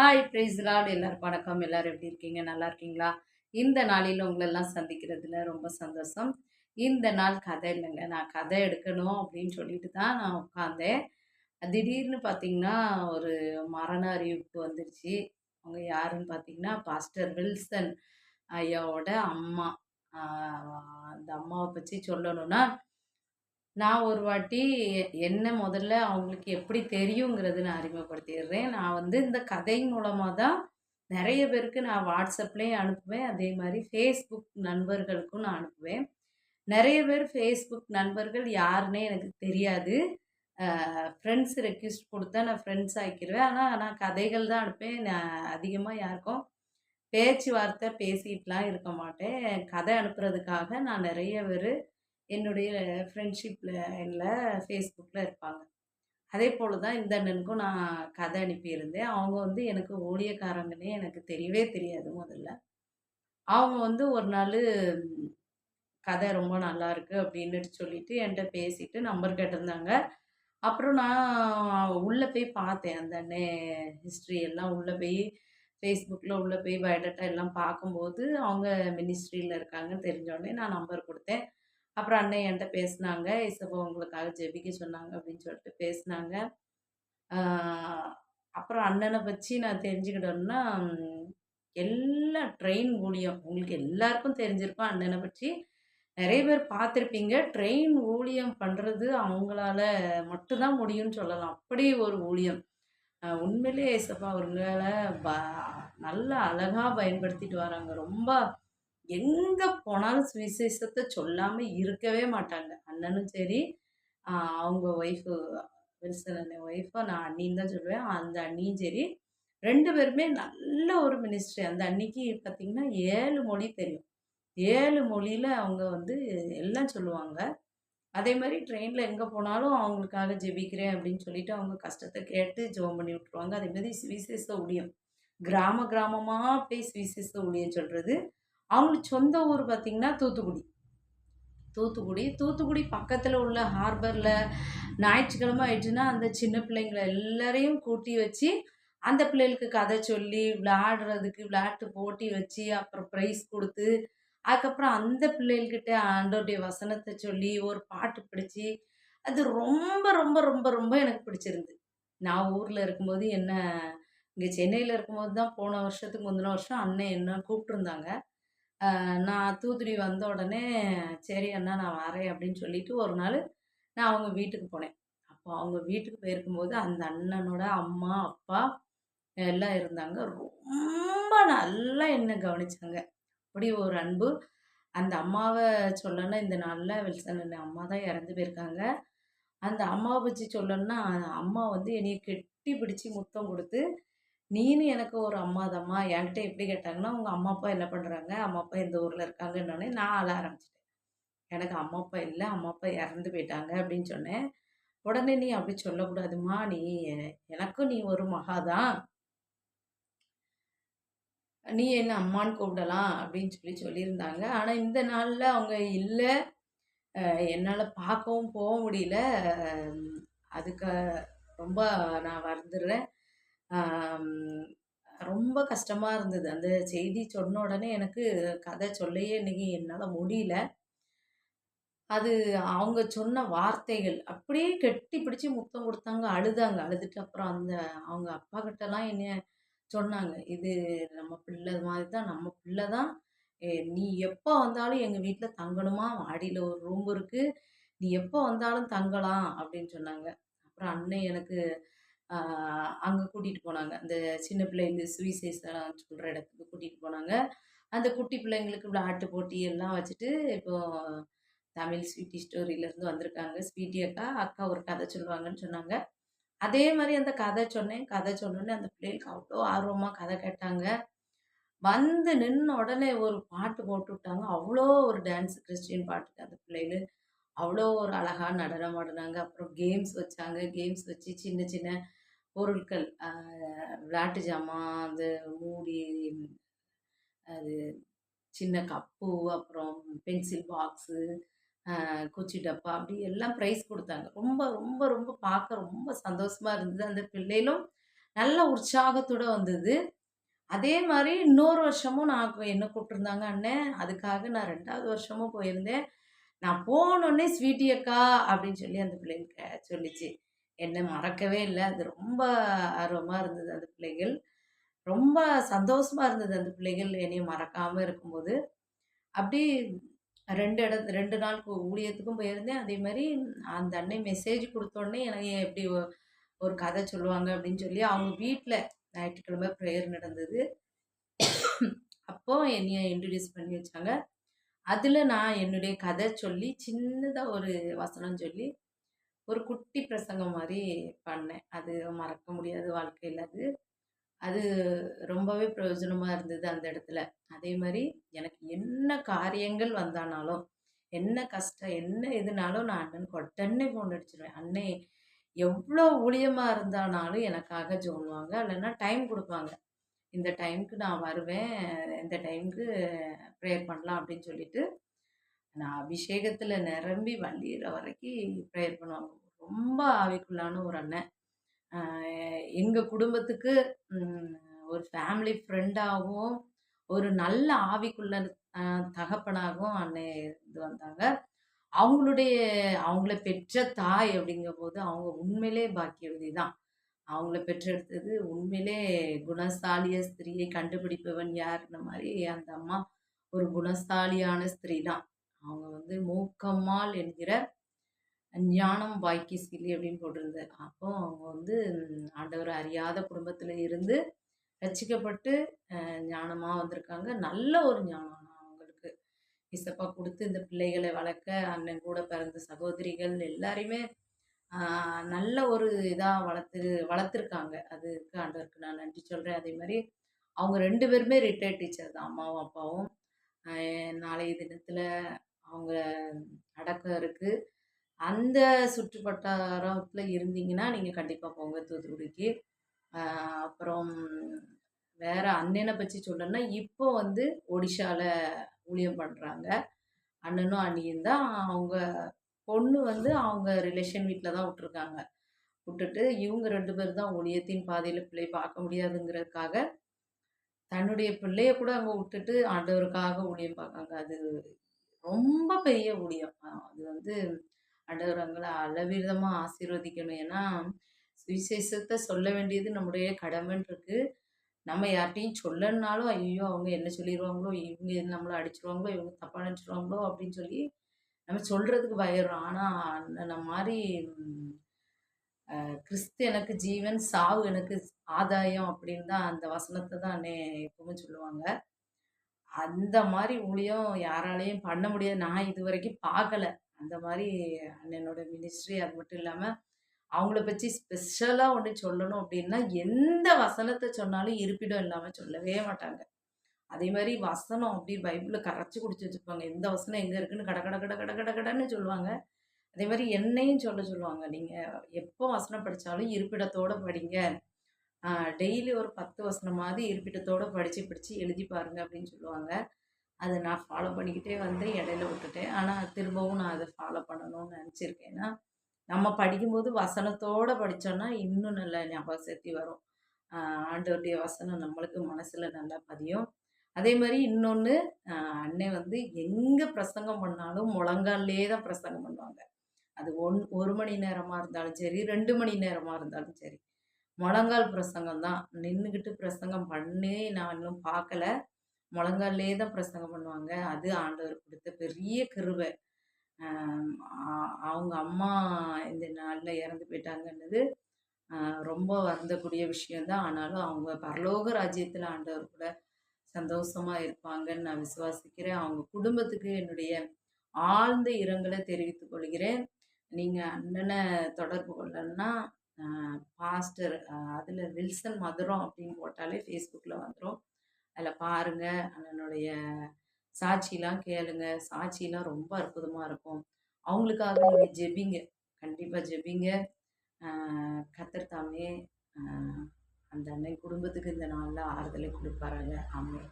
Hi price Lord எல்லோரும் வணக்கம். எல்லோரும் எப்படி இருக்கீங்க? நல்லா இருக்கீங்களா? இந்த நாளில் உங்களெல்லாம் சந்திக்கிறதுல ரொம்ப சந்தோஷம். இந்த நாள் கதை இல்லைங்க. நான் கதை எடுக்கணும் அப்படின்னு சொல்லிட்டு தான் நான் உட்காந்தேன் திடீர்னு பார்த்தீங்கன்னா ஒரு மரண அறிவிப்பு வந்துருச்சு. அவங்க யாருன்னு பார்த்தீங்கன்னா பாஸ்டர் வில்சன் ஐயாவோட அம்மா. அந்த அம்மாவை பற்றி சொல்லணும்னா நான் ஒரு வாட்டி என்ன முதல்ல அவங்களுக்கு எப்படி தெரியுங்கிறது நான் அறிமுகப்படுத்திடுறேன். நான் வந்து இந்த கதை மூலமாக தான் நிறைய பேருக்கு நான் வாட்ஸ்அப்லேயும் அனுப்புவேன். அதே மாதிரி ஃபேஸ்புக் நண்பர்களுக்கும் நான் அனுப்புவேன். நிறைய பேர் ஃபேஸ்புக் நண்பர்கள் யாருன்னே எனக்கு தெரியாது. ஃப்ரெண்ட்ஸ் ரெக்வெஸ்ட் கொடுத்தா நான் ஃப்ரெண்ட்ஸ் ஆக்கிடுவேன் ஆனால் நான் கதைகள் தான் அனுப்பேன். நான் அதிகமாக யாருக்கும் பேச்சுவார்த்தை பேசிகிட்டுலாம் இருக்க மாட்டேன். கதை அனுப்புறதுக்காக நான் நிறைய பேர் என்னுடைய ஃப்ரெண்ட்ஷிப்பில் இல்லை ஃபேஸ்புக்கில் இருப்பாங்க. அதே போல் தான் இந்த அண்ணனுக்கும் நான் கதை அனுப்பியிருந்தேன். அவங்க வந்து எனக்கு ஊழியக்காரங்கன்னே எனக்கு தெரியவே தெரியாது முதல்ல. அவங்க வந்து ஒரு நாள் கதை ரொம்ப நல்லா இருக்கு அப்படின்னு சொல்லிட்டு என்கிட்ட பேசிட்டு நம்பர் கேட்டிருந்தாங்க. அப்புறம் நான் உள்ளே போய் பார்த்தேன். அந்த அண்ணே ஹிஸ்ட்ரி எல்லாம் உள்ளே போய் ஃபேஸ்புக்கில் உள்ளே போய் பயோடேட்டா எல்லாம் பார்க்கும்போது அவங்க மினிஸ்ட்ரியில் இருக்காங்கன்னு தெரிஞ்சோடனே நான் நம்பர் கொடுத்தேன். அப்புறம் அண்ணன் என்கிட்ட பேசினாங்க. இசப்போ உங்களுக்காக ஜெபிக்க சொன்னாங்க அப்படின்னு சொல்லிட்டு பேசினாங்க. அப்புறம் அண்ணனை பற்றி நான் தெரிஞ்சுக்கிட்டோம்னா எல்லா ட்ரெயின் ஊழியம் உங்களுக்கு எல்லாருக்கும் தெரிஞ்சிருக்கும் அண்ணனை பற்றி நிறைய பேர் பார்த்துருப்பீங்க. ட்ரெயின் ஊழியம் பண்ணுறது அவங்களால மட்டும்தான் முடியும்னு சொல்லலாம். அப்படி ஒரு ஊழியம். உண்மையிலே ஏசப்பா அவங்களால ப நல்லா அழகாக பயன்படுத்திட்டு வராங்க. ரொம்ப எங்கே போனாலும் சுவிசேஷத்தை சொல்லாமல் இருக்கவே மாட்டாங்க. அண்ணனும் சரி அவங்க ஒய்ஃபு வில்சன் அண்ணன் ஒய்ஃபை நான் அண்ணின்னு தான் சொல்லுவேன். அந்த அண்ணியும் சரி ரெண்டு பேருமே நல்ல ஒரு மினிஸ்ட்ரி அந்த அன்னைக்கு பார்த்திங்கன்னா ஏழு மொழி தெரியும். ஏழு மொழியில் அவங்க வந்து எல்லாம் சொல்லுவாங்க. அதே மாதிரி ட்ரெயினில் எங்கே போனாலும் அவங்களுக்காக ஜெபிக்கிறேன் அப்படின்னு சொல்லிட்டு அவங்க கஷ்டத்தை கேட்டு ஜெபம் பண்ணி விட்ருவாங்க அதே மாதிரி சுவிசேஷ ஊழியம். கிராம கிராமமாக போய் சுவிசேஷ ஊழியம் சொல்கிறது அவங்களுக்கு சொந்த ஊர் பார்த்திங்கன்னா தூத்துக்குடி. தூத்துக்குடி தூத்துக்குடி பக்கத்தில் உள்ள ஹார்பரில் ஞாயிற்றுக்கிழமை ஆயிடுச்சுன்னா அந்த சின்ன பிள்ளைங்களை எல்லாரையும் கூட்டி வச்சு அந்த பிள்ளைகளுக்கு கதை சொல்லி விளையாடுறதுக்கு விளையாட்டு போட்டி வச்சு அப்புறம் ப்ரைஸ் கொடுத்து அதுக்கப்புறம் அந்த பிள்ளைகள்கிட்ட ஆண்டோடைய வசனத்தை சொல்லி ஒரு பாட்டு பிடிச்சி அது ரொம்ப ரொம்ப ரொம்ப ரொம்ப எனக்கு பிடிச்சிருந்து நான் ஊரில் இருக்கும்போது என்ன இங்கே சென்னையில் இருக்கும்போது தான் போன வருஷத்துக்கு முந்தின வருஷம் அண்ணன் என்ன கூப்பிட்ருந்தாங்க நான் தூத்துக்குடி வந்த உடனே சரி அண்ணா நான் வரேன் அப்படின்னு சொல்லிட்டு ஒரு நாள் நான் அவங்க வீட்டுக்கு போனேன். அப்போ அவங்க வீட்டுக்கு போயிருக்கும்போது அந்த அண்ணனோட அம்மா அப்பா எல்லாம் இருந்தாங்க. ரொம்ப நல்லா என்ன கவனிச்சாங்க. அப்படி ஒரு அன்பு. அந்த அம்மாவை சொல்லணும்னா இந்த நாளில் வில்சன் அம்மா தான் இறந்து போயிருக்காங்க. அந்த அம்மாவை பற்றி சொல்லணும்னா அம்மா வந்து என்னையை கெட்டி பிடிச்சி முத்தம் கொடுத்து நீனு எனக்கு ஒரு அம்மா தாம்மா என்கிட்ட எப்படி கேட்டாங்கன்னா உங்கள் அம்மா அப்பா என்ன பண்ணுறாங்க அம்மா அப்பா இந்த ஊரில் இருக்காங்கன்னொடனே நான் அழ ஆரம்பிச்சிட்டேன். எனக்கு அம்மா அப்பா இல்லை. அம்மா அப்பா இறந்து போயிட்டாங்க அப்படின்னு சொன்னேன். உடனே நீ அப்படி சொல்லக்கூடாதுமா நீ எனக்கும் நீ ஒரு மகாதான். நீ என்ன அம்மான்னு கூப்பிடலாம் அப்படின்னு சொல்லி சொல்லியிருந்தாங்க. ஆனால் இந்த நாளில் அவங்க இல்லை. என்னால் பார்க்கவும் போக முடியல. அதுக்கு ரொம்ப நான் வருந்துடுறேன் ரொம்ப கஷ்டமாக இருந்தது. அந்த செய்தி சொன்ன உடனே எனக்கு கதை சொல்லையே இன்னைக்கு என்னால் முடியல. அது அவங்க சொன்ன வார்த்தைகள் அப்படியே கெட்டி பிடிச்சி முத்தம் கொடுத்தாங்க. அழுதாங்க. அழுதுட்டு அப்புறம் அந்த அவங்க அப்பா கிட்டலாம் என்ன சொன்னாங்க. இது நம்ம பிள்ளை மாதிரி தான். நம்ம பிள்ளை தான். நீ எப்போ வந்தாலும் எங்கள் வீட்டில் தங்கணுமா? மாடியில் ஒரு ரூம் இருக்குது நீ எப்போ வந்தாலும் தங்கலாம் அப்படின்னு சொன்னாங்க. அப்புறம் அண்ணன் எனக்கு அங்கே கூட்டிகிட்டு போனாங்க. அந்த சின்ன பிள்ளைங்க சுவிசேஷம் சொல்கிற இடத்துக்கு கூட்டிகிட்டு போனாங்க. அந்த குட்டி பிள்ளைங்களுக்கு விளையாட்டு போட்டி எல்லாம் வச்சுட்டு இப்போது தமிழ் ஸ்வீட்டி ஸ்டோரியிலேருந்து வந்திருக்காங்க. ஸ்வீட்டி அக்கா அக்கா ஒரு கதை சொல்லுவாங்கன்னு சொன்னாங்க. அதே மாதிரி அந்த கதை சொன்னேன். கதை சொன்னோன்னே அந்த பிள்ளைகளுக்கு அவ்வளோ ஆர்வமாக கதை கேட்டாங்க. வந்து நின்று உடனே ஒரு பாட்டு போட்டு விட்டாங்க. அவ்வளோ ஒரு டான்ஸ் கிறிஸ்டின் பாட்டுக்கு அந்த பிள்ளைகள். அவ்வளோ ஒரு அழகாக நடனம் ஆடினாங்க. அப்புறம் கேம்ஸ் வச்சாங்க. கேம்ஸ் வச்சு சின்ன சின்ன பொருட்கள் விளையாட்டு ஜாமான் அந்த மூடி அது சின்ன கப்பு அப்புறம் பென்சில் பாக்ஸு குச்சி டப்பா அப்படி எல்லாம் ப்ரைஸ் கொடுத்தாங்க ரொம்ப ரொம்ப ரொம்ப பார்க்க ரொம்ப சந்தோஷமாக இருந்தது அந்த பிள்ளைகளும் நல்ல உற்சாகத்தோடு வந்தது. அதே மாதிரி இன்னொரு வருஷமும் நான் என்ன கூப்பிட்டுருந்தாங்க அண்ணன். அதுக்காக நான் ரெண்டாவது வருஷமும் போயிருந்தேன். நான் போனோடனே "ஸ்வீட்டி அக்கா" அப்படின்னு சொல்லி அந்த பிள்ளைங்க சொல்லிச்சு. என்ன மறக்கவே இல்ல. அது ரொம்ப ஆர்வமா இருந்தது அந்த பிள்ளைகள். ரொம்ப சந்தோஷமா இருந்தது அந்த பிள்ளைகள் என்னைய மறக்காம இருக்கும்போது. அப்படி 2 இடத்து 2 நாள் ஊழியத்துக்கும் போயிருந்தேன். அதே மாரி அந்த அன்னை மெசேஜ் குடுத்தோனே எனக்கு எப்படி ஒரு கதை சொல்லுவாங்க அப்படின்னு சொல்லி அவங்க வீட்ல ஞாயிற்றுக்கிழமை ப்ரேயர் நடந்தது. அப்போ என்னைய இன்ட்ரோடியூஸ் பண்ணி வச்சாங்க. அதுல நான் என்னுடைய கதை சொல்லி, சின்னதா ஒரு வசனம் சொல்லி, ஒரு குட்டி பிரசங்கம் மாதிரி பண்ணேன். அது மறக்க முடியாத வாழ்க்கையில் அது. அது ரொம்பவே பிரயோஜனமாக இருந்தது அந்த இடத்துல. அதே மாதிரி எனக்கு என்ன காரியங்கள் வந்தானாலும், என்ன கஷ்டம், என்ன இதுனாலும் நான் அண்ணனுக்கு உடனே ஃபோன் அடிச்சிருவேன் அண்ணே எவ்வளோ ஊழியமாக இருந்தானாலும் எனக்காக ஜோனுவாங்க இல்லைன்னா டைம் கொடுப்பாங்க இந்த டைம்க்கு நான் வருவேன். இந்த டைம்க்கு ப்ரேயர் பண்ணலாம் அப்படின்னு சொல்லிட்டு, நான் அபிஷேகத்தில் நிரம்பி வண்டியிற வரைக்கும் ப்ரேயர் பண்ணுவாங்க. ரொம்ப ஆவிக்குள்ளான ஒரு அண்ணன். எங்கள் குடும்பத்துக்கு ஒரு ஃபேமிலி ஃப்ரெண்டாகவும் ஒரு நல்ல ஆவிக்குள்ள தகப்பனாகவும் அண்ணன் இருந்து வந்தாங்க. அவங்களுடைய அவங்கள பெற்ற தாய் அப்படிங்கும்போது, அவங்க உண்மையிலே பாக்கியவதி தான். அவங்கள பெற்றெடுத்தது உண்மையிலே குணசாலிய ஸ்திரியை கண்டுபிடிப்பவன் யார்ன மாதிரி அந்த அம்மா ஒரு குணசாலியான ஸ்திரீ தான். அவங்க வந்து மூக்கம்மாள் என்கிற ஞானம் பாக்கியஸ்திலி அப்படின்னு போட்டிருந்தது. அப்போ அவங்க வந்து ஆண்டவர் அறியாத குடும்பத்தில் இருந்து ரச்சிக்கப்பட்டு ஞானமாக ஞானமா வந்திருக்காங்க. நல்ல ஒரு ஞானம் அவங்களுக்கு. இசப்பா கொடுத்து இந்த பிள்ளைகளை வளர்க்க, அண்ணன் கூட பிறந்த சகோதரிகள் எல்லாரையுமே நல்ல ஒரு இதாக வளர்த்து வளர்த்துருக்காங்க. அதுக்கு ஆண்டவருக்கு நான் நன்றி சொல்கிறேன் அதே மாதிரி அவங்க ரெண்டு பேருமே ரிட்டையர்ட் டீச்சர் தான். அம்மாவும், அப்பாவும். நாளைய தினத்தில் அவங்க அடக்கம் இருக்குது அந்த சுற்றுப்பட்டாரத்தில் இருந்தீங்கன்னா, நீங்கள் கண்டிப்பாக போங்க தூத்துக்குடிக்கு. அப்புறம் வேற அண்ணனை பற்றி சொல்லணும்னா, இப்போ வந்து ஒடிஷாவில் ஊழியம் பண்ணுறாங்க அண்ணனும், அண்ணியும் தான். அவங்க பொண்ணு வந்து அவங்க ரிலேஷன் வீட்டில் தான் விட்டுருக்காங்க. விட்டுட்டு இவங்க ரெண்டு பேர் தான் ஊழியத்தின் பாதையில் பிள்ளை பார்க்க முடியாதுங்கிறதுக்காக, தன்னுடைய பிள்ளைய கூட அங்கே விட்டுட்டு ஆண்டவருக்காக ஊழியம் பார்க்காங்க. அது ரொம்ப பெரிய ஊழியம். அது வந்து ஆண்டவர் அவங்கள ஆசீர்வதிக்கணும். ஏன்னா, சுவிசேஷத்தை சொல்ல வேண்டியது நம்முடைய கடமைன்னு இருக்கு. நம்ம யார்கிட்டையும் சொல்லணுன்னாலும் ஐயோ அவங்க என்ன சொல்லிடுவாங்களோ இவங்க நம்மளை அடிச்சிருவாங்களோ இவங்க தப்பாக நினச்சிருவாங்களோ அப்படின்னு சொல்லி நம்ம சொல்றதுக்கு பயரும் ஆனா, அண்ணன மாதிரி கிறிஸ்து எனக்கு ஜீவன், சாவு எனக்கு ஆதாயம் அப்படின்னு தான் அந்த வசனத்தை தான் அண்ணே எப்பவுமே சொல்லுவாங்க. அந்த மாதிரி ஊழியம் யாராலையும் பண்ண முடியாது. நான் இது வரைக்கும் பார்க்கல. அந்த மாதிரி அண்ணனோட மினிஸ்ட்ரி அது மட்டும் இல்லாமல் அவங்கள பற்றி ஸ்பெஷலாக ஒன்று சொல்லணும் அப்படின்னா, எந்த வசனத்தை சொன்னாலும் இருப்பிடம் இல்லாமல் சொல்லவே மாட்டாங்க. அதே மாதிரி வசனம் அப்படியே பைபிளில் கரைச்சி குடிச்சு வச்சுப்பாங்க எந்த வசனம் எங்கே இருக்குன்னு கட கட கட கட கட கடன்னு சொல்லுவாங்க. அதே மாதிரி என்னையும் சொல்ல சொல்லுவாங்க. நீங்கள் எப்போ வசனம் படித்தாலும் இருப்பிடத்தோட படிங்க. டெய்லி ஒரு 10 வசனமாவது இருப்பிட்டத்தோடு படித்து படித்து எழுதி பாருங்க அப்படின்னு சொல்லுவாங்க. அதை நான் ஃபாலோ பண்ணிக்கிட்டே வந்து இடையில விட்டுட்டேன். ஆனால் திரும்பவும் நான் அதை ஃபாலோ பண்ணணும்னு நினச்சிருக்கேன்னா ஏன்னா, நம்ம படிக்கும்போது வசனத்தோடு படித்தோன்னா இன்னும் நல்லா ஞாபக சக்தி வரும். அ ஆண்டவருடைய வசனம் நம்மளுக்கு மனசில் நல்லா பதியும். அதே மாதிரி இன்னொன்று அன்னை வந்து எங்கே பிரசங்கம் பண்ணாலும் முழங்காலே தான் பிரசங்கம் பண்ணுவாங்க. அது ஒன் ஒரு மணி நேரமாக இருந்தாலும் சரி, ரெண்டு மணி நேரமாக இருந்தாலும் சரி. முழங்கால் பிரசங்கம் தான். நின்றுக்கிட்டு பிரசங்கம் பண்ணி நான் இன்னும் பார்க்கல. முழங்காலே தான் பிரசங்கம் பண்ணுவாங்க. அது ஆண்டவர் கொடுத்த பெரிய கருவை அவங்க அம்மா இந்த நாளில் இறந்து போயிட்டாங்கன்னது, ரொம்ப வருந்தக்கூடிய விஷயம் தான். ஆனாலும் அவங்க பரலோக ராஜ்யத்தில் ஆண்டவர் கூட சந்தோஷமாக இருப்பாங்கன்னு நான் விசுவாசிக்கிறேன். அவங்க குடும்பத்துக்கு என்னுடைய ஆழ்ந்த இரங்கலை தெரிவித்துக் கொள்கிறேன். நீங்கள் அண்ணனை தொடர்பு கொள்ளணும்னா, பாஸ்டர் அதில் வில்சன் மதுரம் அப்படின்னு போட்டாலே ஃபேஸ்புக்கில் வந்துடும் அதில் பாருங்க. அண்ணனுடைய சாட்சிலாம் கேளுங்க. சாட்சிலாம் ரொம்ப அற்புதமாக இருக்கும். அவங்களுக்காக நீங்கள் ஜெபிங்க. கண்டிப்பாக ஜெபிங்க. கத்தர் தாமே அந்த அண்ணன் குடும்பத்துக்கு இந்த நாளில் ஆறுதலை கொடுப்பாருங்க அம்மே